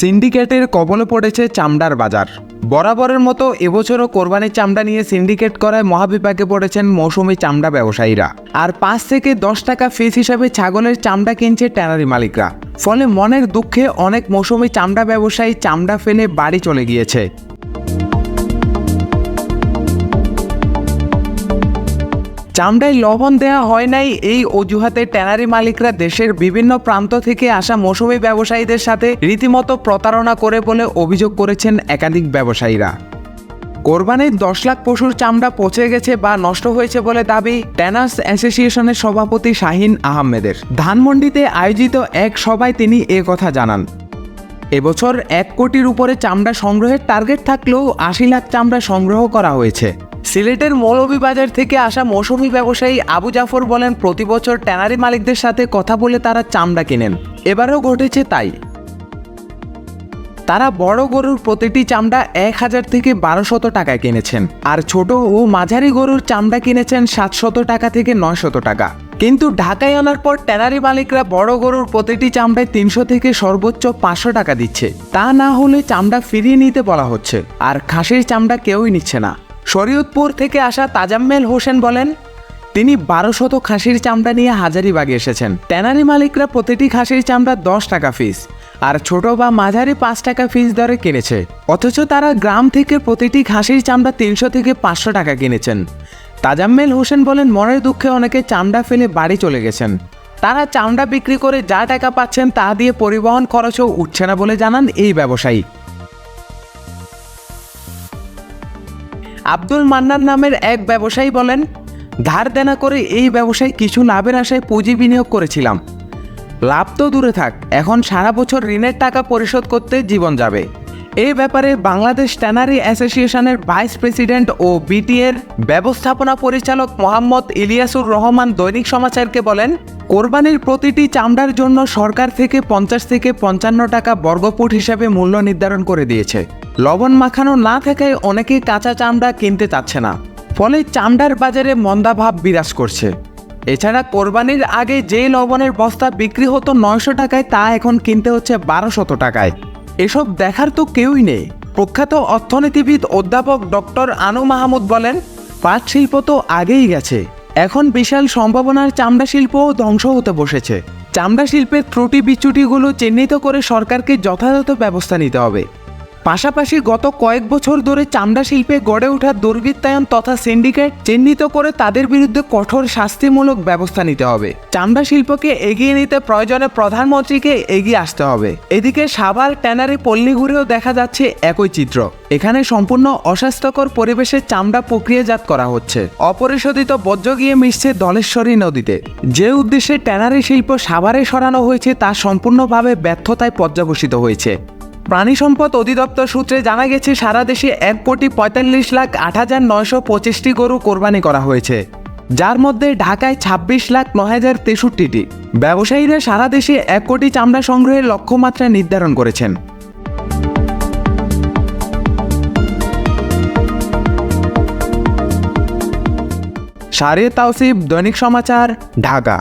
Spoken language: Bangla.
সিন্ডিকেটের কবলে পড়েছে চামড়ার বাজার। বরাবরের মতো এবছরও কোরবানির চামড়া নিয়ে সিন্ডিকেট করায় মহাবিপাকে পড়েছেন মৌসুমি চামড়া ব্যবসায়ীরা। আর পাঁচ থেকে দশ টাকা ফিস হিসাবে ছাগলের চামড়া কিনছে ট্যানারি মালিকরা। ফলে মনের দুঃখে অনেক মৌসুমি চামড়া ব্যবসায়ী চামড়া ফেলে বাড়ি চলে গিয়েছে। চামড়ায় লবণ দেওয়া হয় নাই, এই অজুহাতে ট্যানারি মালিকরা দেশের বিভিন্ন প্রান্ত থেকে আসা মৌসুমি ব্যবসায়ীদের সাথে রীতিমতো প্রতারণা করে বলে অভিযোগ করেছেন একাধিক ব্যবসায়ীরা। কোরবানির দশ লাখ পশুর চামড়া পচে গেছে বা নষ্ট হয়েছে বলে দাবি ট্যানার্স অ্যাসোসিয়েশনের সভাপতি শাহিন আহমেদের। ধানমন্ডিতে আয়োজিত এক সভায় তিনি এ কথা জানান। এবছর এক কোটির উপরে চামড়া সংগ্রহের টার্গেট থাকলেও আশি লাখ চামড়া সংগ্রহ করা হয়েছে। সিলেটের মৌলভীবাজার থেকে আসা মৌসুমি ব্যবসায়ী আবু জাফর বলেন, প্রতি বছর ট্যানারি মালিকদের সাথে কথা বলে তারা চামড়া কিনেন। এবারও ঘটেছে তাই। তারা বড় গরুর প্রতিটি চামড়া এক হাজার থেকে বারোশত টাকায় কিনেছেন। আর ছোট ও মাঝারি গরুর চামড়া কিনেছেন সাতশত টাকা থেকে নয়শত টাকা। কিন্তু ঢাকায় আনার পর ট্যানারি মালিকরা বড় গরুর প্রতিটি চামড়ায় তিনশো থেকে সর্বোচ্চ পাঁচশো টাকা দিচ্ছে। তা না হলে চামড়া ফিরিয়ে নিতে বলা হচ্ছে। আর খাসির চামড়া কেউই নিচ্ছে না। শরীয়তপুর থেকে আসা তাজাম্মেল হোসেন বলেন, তিনি বারো শত খাসির চামড়া নিয়ে হাজারিবাগে এসেছেন। ট্যানারি মালিকরা প্রতিটি খাসির চামড়া দশ টাকা ফিস, আর ছোট বা মাঝারি পাঁচ টাকা ফিস দরে কিনেছে। অথচ তারা গ্রাম থেকে প্রতিটি খাসির চামড়া তিনশো থেকে পাঁচশো টাকা কিনেছেন। তাজাম্মেল হোসেন বলেন, মনের দুঃখে অনেকে চামড়া ফেলে বাড়ি চলে গেছেন। তারা চামড়া বিক্রি করে যা টাকা পাচ্ছেন তা দিয়ে পরিবহন খরচও উঠছে না বলে জানান এই ব্যবসায়ী। আব্দুল মান্নান নামের এক ব্যবসায়ী বলেন, ধার দেনা করে এই ব্যবসায় কিছু লাভের আশায় পুঁজি বিনিয়োগ করেছিলাম। লাভ তো দূরে থাক, এখন সারা বছর ঋণের টাকা পরিশোধ করতে জীবন যাবে। এই ব্যাপারে বাংলাদেশ ট্যানারি অ্যাসোসিয়েশনের ভাইস প্রেসিডেন্ট ও বিটিএর ব্যবস্থাপনা পরিচালক মোহাম্মদ ইলিয়াসুর রহমান দৈনিক সমাচারকে বলেন, কোরবানির প্রতিটি চামড়ার জন্য সরকার থেকে পঞ্চাশ থেকে পঞ্চান্ন টাকা বর্গফুট হিসাবে মূল্য নির্ধারণ করে দিয়েছে। লবণ মাখানো না থাকায় অনেকেই কাঁচা চামড়া কিনতে চাচ্ছে না। ফলে চামড়ার বাজারে মন্দাভাব বিরাজ করছে। এছাড়া কোরবানির আগে যে লবণের বস্তা বিক্রি হতো নয়শো টাকায়, তা এখন কিনতে হচ্ছে বারোশত টাকায়। এসব দেখার তো কেউই নেই। প্রখ্যাত অর্থনীতিবিদ অধ্যাপক ডক্টর আনু মাহমুদ বলেন, পাট শিল্প তো আগেই গেছে। এখন বিশাল সম্ভাবনার চামড়া শিল্পও ধ্বংস হতে বসেছে। চামড়া শিল্পের ত্রুটি বিচ্যুটিগুলো চিহ্নিত করে সরকারকে যথাযথ ব্যবস্থা নিতে হবে। পাশাপাশি গত কয়েক বছর ধরে চামড়া শিল্পে গড়ে ওঠা দুর্বৃত্তায়ন তথা সিন্ডিকেট চিহ্নিত করে তাদের বিরুদ্ধে কঠোর শাস্তিমূলক ব্যবস্থা নিতে হবে। চামড়া শিল্পকে এগিয়ে নিতে প্রয়োজনে প্রধানমন্ত্রীকে এগিয়ে আসতে হবে। এদিকে সাভার ট্যানারি পল্লী ঘুরেও দেখা যাচ্ছে একই চিত্র। এখানে সম্পূর্ণ অস্বাস্থ্যকর পরিবেশে চামড়া প্রক্রিয়াজাত করা হচ্ছে। অপরিশোধিত বর্জ্য গিয়ে মিশছে দলেশ্বরী নদীতে। যে উদ্দেশ্যে ট্যানারি শিল্প সাভারে সরানো হয়েছে তা সম্পূর্ণভাবে ব্যর্থতায় পর্যবসিত হয়েছে। প্রাণী সম্পদ অধিদপ্তর সূত্রে জানা গেছে, সারা দেশে এক কোটি পঁয়তাল্লিশ লাখ আট হাজার নয়শো পঁচিশটি গরু কোরবানি করা হয়েছে, যার মধ্যে ঢাকায় ছাব্বিশ লাখ নয় হাজার তেষট্টিটি। ব্যবসায়ীরা সারা দেশে এক কোটি চামড়া সংগ্রহের লক্ষ্যমাত্রা নির্ধারণ করেছেন। সারে তাওসিফ, দৈনিক সমাচার, ঢাকা।